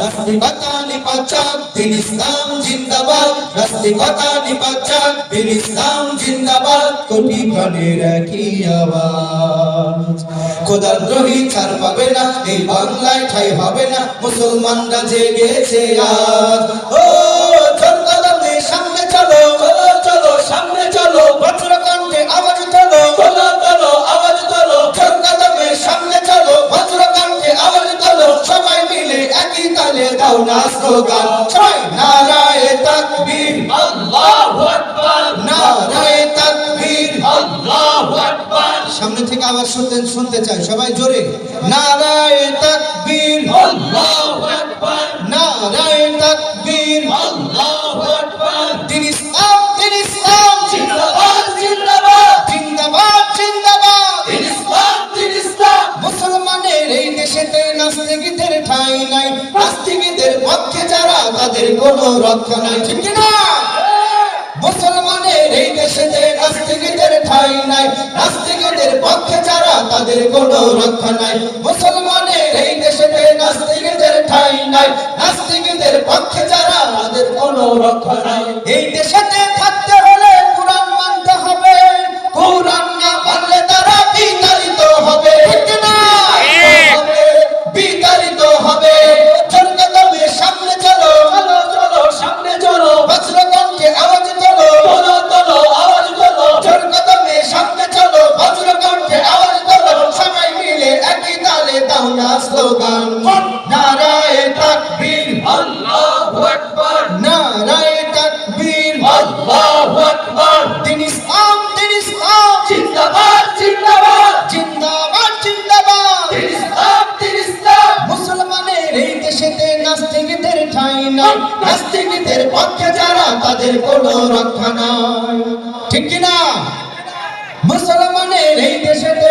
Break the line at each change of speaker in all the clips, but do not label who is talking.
নাস্তিকতা নিপাচাক দিন ইসলাম জিন্দাবাদ। নাস্তিকতা নিপাচাক দিন ইসলাম জিন্দাবাদ। কোটি একই আওয়াজ। খোদার দ্রোহী ছাড় পাবে না, এই বাংলায় ঠাই হবে না, মুসলমানরা জেগেছে আজ। ও তালে দাও না স্লোগান সবাই নারায়ে তাকবীর।
আল্লাহু আকবার।
নারায়ে তাকবীর।
আল্লাহু আকবার।
সামনে থেকে আওয়াজ শুনতে শুনতে চাই। সবাই জোরে। নারায়ে তাকবীর।
আল্লাহু আকবার।
নারায়ে তাকবীর।
আল্লাহু আকবার।
দিন ইসলাম দিন ইসলাম।
জিন্দাবাদ জিন্দাবাদ।
জিন্দাবাদ জিন্দাবাদ।
দিন ইসলাম দিন ইসলাম।
মুসলমানের এই দেশেতে নাস্তিকদের ঠাঁই নাই। নাস্তিকদের পক্ষে যারা তাদের কোনো রক্ষা নাই, ঠিক না মুসলমানের এই দেশেতে নাস্তিকদের ঠাই নাই, নাস্তিকদের পক্ষে যারা তাদের কোনো রক্ষা নাই। মুসলমানের এই দেশেতে নাস্তিকদের ঠাই নাই, নাস্তিকদের পক্ষে যারা তাদের কোন রক্ষা নাই। এই দেশেতে থাকতে না স্লোগান নারায়ে তাকবীর
আল্লাহু আকবার।
নারায়ে তাকবীর
আল্লাহু আকবার।
দিন ইসলাম দিন ইসলাম।
জিন্দাবাদ জিন্দাবাদ।
জিন্দাবাদ জিন্দাবাদ।
দিন ইসলাম দিন ইসলাম।
মুসলমানের এই দেশেতে নাস্তিকদের ঠাঁই নাই। নাস্তিকদের পক্ষে যারা তাদের কোনো রক্ষা নাই ঠিক কি না মুসলমানের এই দেশেতে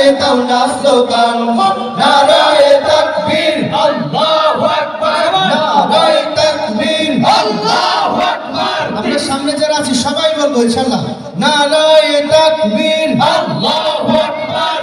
একই তালে দাও না স্লোগান নারায়ে তাকবীর,
আল্লাহু আকবার।
নারায়ে তাকবীর,
আল্লাহু আকবার।
আমরা সামনে যারা আছি, সবাই বলব, ইনশাআল্লাহ। নারায়ে তাকবীর,
আল্লাহু আকবার।